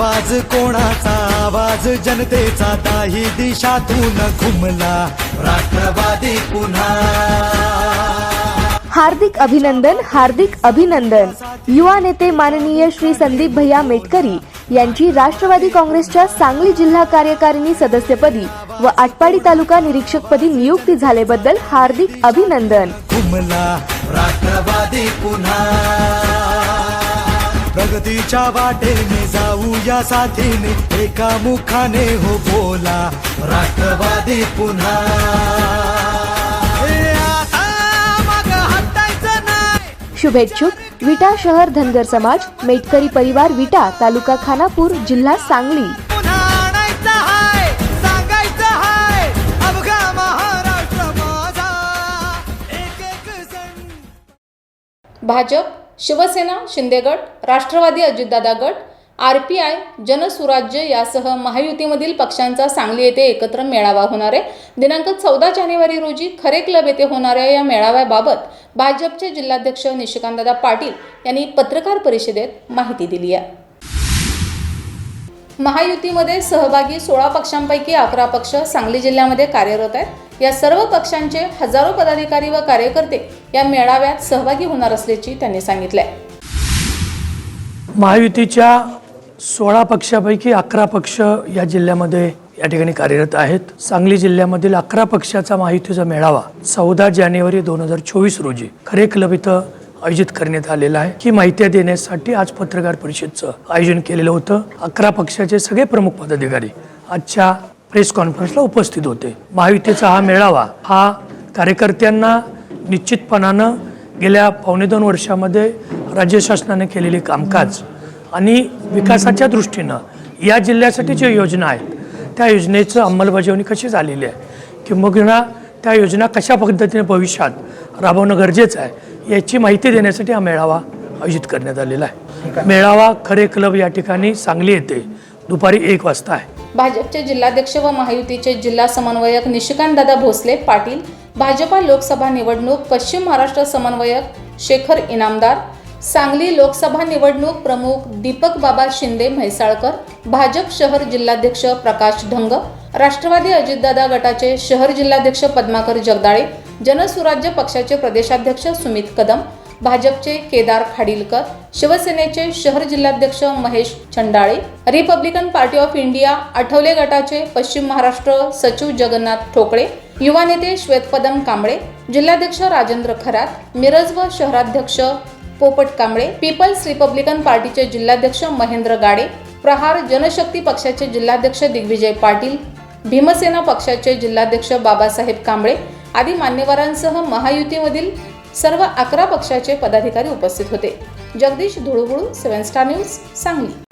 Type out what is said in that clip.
आवाज कोणाचा? आवाज जनतेचा. दाही दिशातून घुमला राष्ट्रवादी पुन्हा. हार्दिक अभिनंदन हार्दिक अभिनंदन. युवा नेते माननीय श्री संदीप भैया मेटकरी यांची राष्ट्रवादी काँग्रेसच्या सांगली जिल्हा कार्यकारिणी सदस्यपदी व आटपाडी तालुका निरीक्षकपदी नियुक्ती झाल्याबद्दल हार्दिक अभिनंदन. राष्ट्रवादी पुन्हा. प्रगतीच्या वाटेने जाऊ या साथीने. एका मुखाने हो बोला राष्ट्रवादी पुन्हा. आता मागं हटायचं नाही. शुभेच्छुक विटा शहर धनगर समाज मेटकरी परिवार विटा तालुका खानापूर जिल्हा सांगली. पुन्हा आणायचं हाय सांगायचं हाय अवघा महाराष्ट्र माझा. एक एक जण. भाजप शिवसेना शिंदेगट राष्ट्रवादी अजितदादा गट आर पी आय जनसुराज्य यासह महायुतीमधील पक्षांचा सांगली येथे एकत्र मेळावा होणार आहे. दिनांक चौदा जानेवारी रोजी खरे क्लब येथे होणाऱ्या या मेळाव्याबाबत भाजपचे जिल्हाध्यक्ष निशिकांतदादा पाटील यांनी पत्रकार परिषदेत माहिती दिली आहे. महायुतीमध्ये सहभागी सोळा पक्षांपैकी अकरा पक्ष सांगली जिल्ह्यामध्ये कार्यरत आहेत. या सर्व पक्षांचे हजारो पदाधिकारी व कार्यकर्ते या मेळाव्यात सहभागी होणार असल्याची त्यांनी सांगितले महायुतीच्या सोळा पक्षापैकी अकरा पक्ष या जिल्ह्यामध्ये या ठिकाणी कार्यरत आहेत. सांगली जिल्ह्यामधील अकरा पक्षाचा महायुतीचा मेळावा चौदा जानेवारी दोन हजार चोवीस रोजी खरे क्लब इथं आयोजित करण्यात आलेला आहे. ही माहिती देण्यासाठी आज पत्रकार परिषदचं आयोजन केलेलं होतं. अकरा पक्षाचे सगळे प्रमुख पदाधिकारी आजच्या प्रेस कॉन्फरन्सला उपस्थित होते. महायुतीचा हा मेळावा हा कार्यकर्त्यांना निश्चितपणानं गेल्या पावणे दोन वर्षामध्ये राज्य शासनाने केलेले कामकाज आणि विकासाच्या दृष्टीनं या जिल्ह्यासाठी ज्या योजना आहेत. त्या योजनेचं अंमलबजावणी कशी झालेली आहे? किंबहुना त्या योजना कशा पद्धतीने भविष्यात राबवणं गरजेचं आहे याची माहिती देण्यासाठी हा मेळावा आयोजित करण्यात आलेला आहे. मेळावा खरे क्लब या ठिकाणी सांगली येते दुपारी एक वाजता आहे. भाजपचे जिल्हाध्यक्ष व महायुतीचे जिल्हा समन्वयक निशिकांतदादा भोसले पाटील भाजपा लोकसभा निवडणूक पश्चिम महाराष्ट्र समन्वयक शेखर इनामदार सांगली लोकसभा निवडणूक प्रमुख दीपक बाबा शिंदे म्हैसाळकर भाजप शहर जिल्हाध्यक्ष प्रकाश ढंग राष्ट्रवादी अजितदादा गटाचे शहर जिल्हाध्यक्ष पद्माकर जगदाळे जनसुराज्य पक्षाचे प्रदेशाध्यक्ष सुमित कदम भाजपचे केदार खाडीलकर शिवसेनेचे शहर जिल्हाध्यक्ष Mahesh Chandale Republican Party of India Athawale गटाचे पश्चिम महाराष्ट्र सचिव जगन्नाथ ठोकळे युवा नेते श्वेतपदम कांबळे जिल्हाध्यक्ष राजेंद्र खरात मिरज व शहराध्यक्ष पोपट कांबळे पीपल्स रिपब्लिकन पार्टीचे जिल्हाध्यक्ष महेंद्र गाडे प्रहार जनशक्ती पक्षाचे जिल्हाध्यक्ष दिग्विजय पाटील भीमसेना पक्षाचे जिल्हाध्यक्ष बाबासाहेब कांबळे आदी मान्यवरांसह महायुतीमधील सर्व अकरा पक्षाचे पदाधिकारी उपस्थित होते. Jagdish Dhulubulu seven star news Sangli.